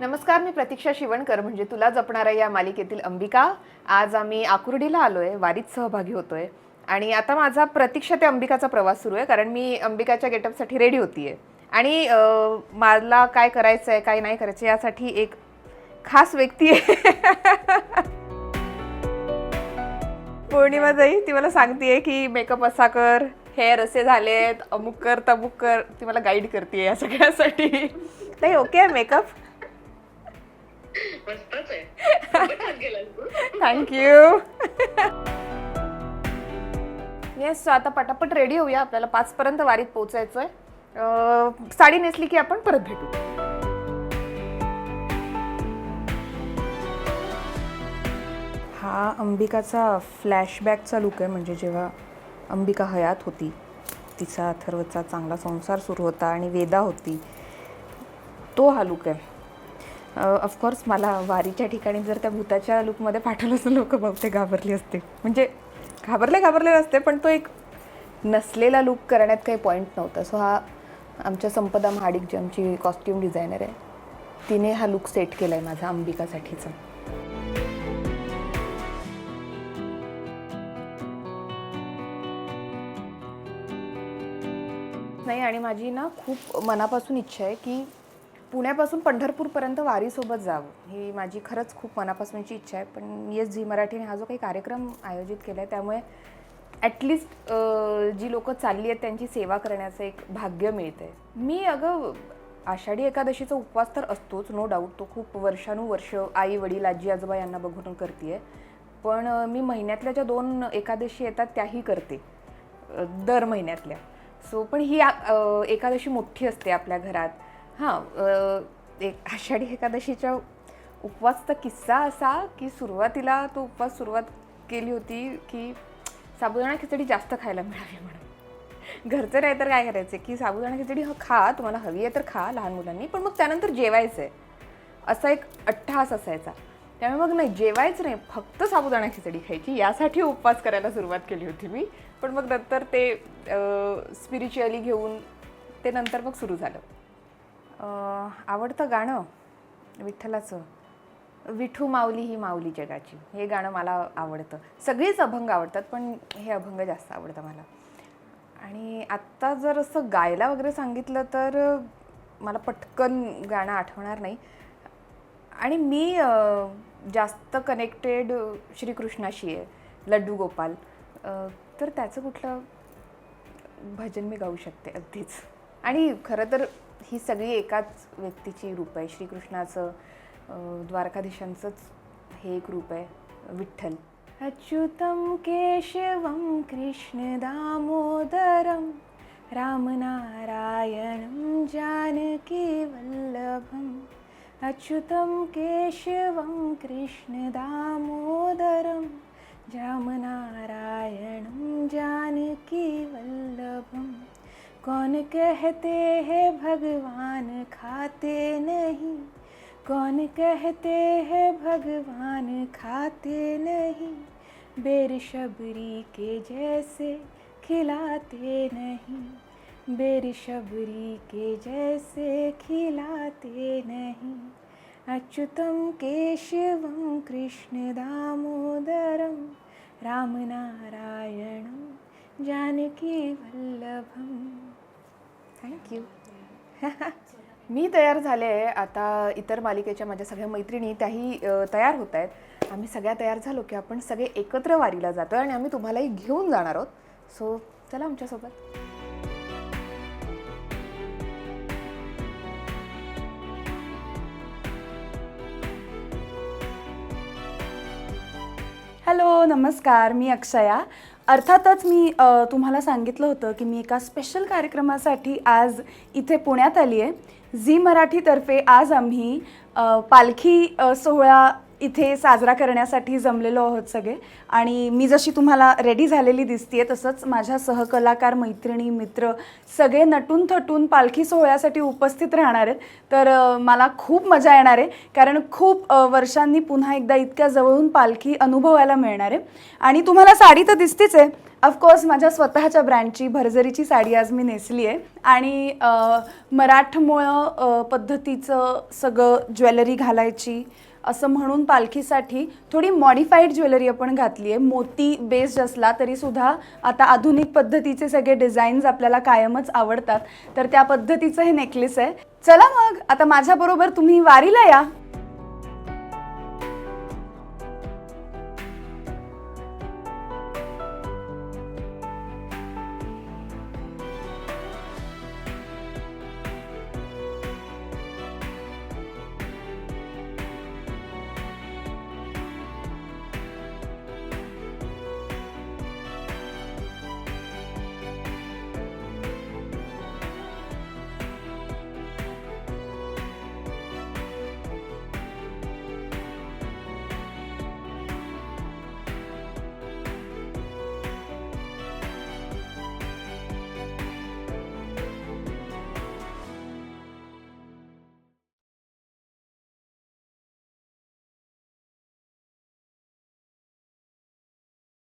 नमस्कार मी प्रतीक्षा शिवणकर. म्हणजे तुला जपणाऱ्या या मालिकेतील अंबिका. आज आम्ही आकुर्डीला आलोय वारीत सहभागी होतोय. आणि आता माझा प्रतीक्षा ते अंबिकाचा प्रवास सुरू आहे कारण मी अंबिकाच्या गेटअपसाठी रेडी होतीये. आणि मला काय करायचं आहे काय नाही करायचं यासाठी एक खास व्यक्ती आहे. पौर्णिमा जाई ती मला सांगतेय की मेकअप असा कर हेअर असे झालेत अमुक कर तमुक कर ती मला गाईड करते या सगळ्यासाठी. नाही ओके मेकअप मस्तच आहे खूपच छान केलं तू थँक्यू येस आता पटापट रेडी होऊया. आपल्याला पाच पर्यंत वारीत पोहोचायचंय. साडी नेसली की आपण परत भेटू. हा अंबिकाचा फ्लॅशबॅकचा लुक आहे. म्हणजे जेव्हा अंबिका हयात होती तिचा अथर्वचा चांगला संसार सुरू होता आणि वेदा होती तो हा लुक आहे. ऑफकोर्स मला वारीच्या ठिकाणी जर त्या भूताच्या लुकमध्ये पाठवलं असं लोक बहुतेक घाबरली असते म्हणजे घाबरले घाबरले असते पण तो एक नसलेला लुक करण्यात काही पॉईंट नव्हता. सो हा आमच्या संपदा महाडिक जी आमची कॉस्ट्युम डिझायनर आहे तिने हा लुक सेट केला आहे माझा अंबिकासाठीचा. नाही आणि माझी ना खूप मनापासून इच्छा आहे की पुण्यापासून पंढरपूरपर्यंत वारीसोबत जावं ही माझी खरंच खूप मनापासूनची इच्छा आहे. पण येस झी मराठीने हा जो काही कार्यक्रम आयोजित केला आहे त्यामुळे ॲटलिस्ट जी लोकं चालली आहेत त्यांची सेवा करण्याचं एक भाग्य मिळतं आहे मी अगं आषाढी एकादशीचा उपवास तर असतोच नो डाऊट तो खूप वर्षानुवर्ष आई वडील आजी आजोबा यांना बघून करते पण मी महिन्यातल्या ज्या दोन एकादशी येतात त्याही करते. दर महिन्यातल्या. सो पण ही एकादशी मोठी असते आपल्या घरात. हां एक आषाढी एकादशीच्या उपवासचा किस्सा असा की सुरुवातीला तो उपवास सुरुवात केली होती की साबुदाणा खिचडी जास्त खायला मिळावी म्हणून. घरचं नाही तर काय करायचं? की साबुदाणा खिचडी ह खा तुम्हाला हवी आहे तर खा लहान मुलांनी पण मग त्यानंतर जेवायचं आहे. असा एक अट्टहास असायचा. त्यामुळे मग नाही जेवायचं नाही फक्त साबुदाणा खिचडी खायची. यासाठी उपवास करायला सुरुवात केली होती मी. पण मग नंतर ते स्पिरिच्युअली घेऊन ते नंतर मग सुरू झालं. आवडतं गाणं विठ्ठलाचं? विठू माऊली ही माऊली जगाची. हे गाणं मला आवडतं. सगळेच अभंग आवडतात पण हे अभंग जास्त आवडतं मला. आणि आत्ता जर असं गायला वगैरे सांगितलं तर मला पटकन गाणं आठवणार नाही. आणि मी जास्त कनेक्टेड श्रीकृष्णाशी आहे लड्डू गोपाल. तर त्याचं कुठलं भजन मी गाऊ शकते अगदीच. आणि खरं तर ही सगळी एकाच व्यक्तीची रूप आहे. श्रीकृष्णाचं द्वारकाधीशांचंच हे एक रूप आहे. विठ्ठल. अच्युतं केशवं कृष्ण दामोदरं रामनारायणं जानकीवल्लभम् अच्युतं केशवं कृष्ण दामोदरं रामनारायणं जानकीवल्लभं कौन कहते हैं भगवान खाते नहीं? कौन कहते हैं भगवान खाते नहीं? बेरशबरी के जैसे खिलाते नहीं। बेरशबरी के जैसे खिलाते नहीं। अच्युतं केशवं कृष्णदामोदरं रामनारायणं जानकीवल्लभम् थँक्यू मी तयार झाले आहे. आता इतर मालिकेच्या माझ्या सगळ्या मैत्रिणी त्याही तयार होत आहेत. आम्ही सगळ्या तयार झालो की आपण सगळे एकत्र वारीला जातो आणि आम्ही तुम्हालाही घेऊन जाणार आहोत. सो चला आमच्यासोबत. हॅलो नमस्कार. मी अक्षया. अर्थातच मी अ, तुम्हाला सांगितलं होतं की मी एका स्पेशल कार्यक्रमासाठी आज इथे पुण्यात आली आहे झी मराठीतर्फे आज आम्ही अ, पालखी अ, सोहळा इथे साजरा करण्यासाठी जमलेलो आहोत सगळे. आणि मी जशी तुम्हाला रेडी झालेली दिसतीये तसंच माझ्या सहकलाकार मैत्रिणी मित्र सगळे नटून थटून पालखी सोहळ्यासाठी उपस्थित राहणार आहेत. तर मला खूप मजा येणार आहे कारण खूप वर्षांनी पुन्हा एकदा इतक्या जवळून पालखी अनुभवायला मिळणार आहे. आणि तुम्हाला साडी तर दिसतीच आहे. ऑफकोर्स माझ्या स्वतःच्या ब्रँडची भरजरीची साडी आज मी नेसली आहे. आणि मराठमोळं पद्धतीचं सगळं ज्वेलरी घालायची असं म्हणून पालखीसाठी थोडी मॉडिफाईड ज्वेलरी आपण घातली आहे मोती बेस्ड असला तरीसुद्धा आता आधुनिक पद्धतीचे सगळे डिझाईन्स आपल्याला कायमच आवडतात. तर त्या पद्धतीचं हे नेकलेस आहे. चला मग आता माझ्याबरोबर तुम्ही वारीला या.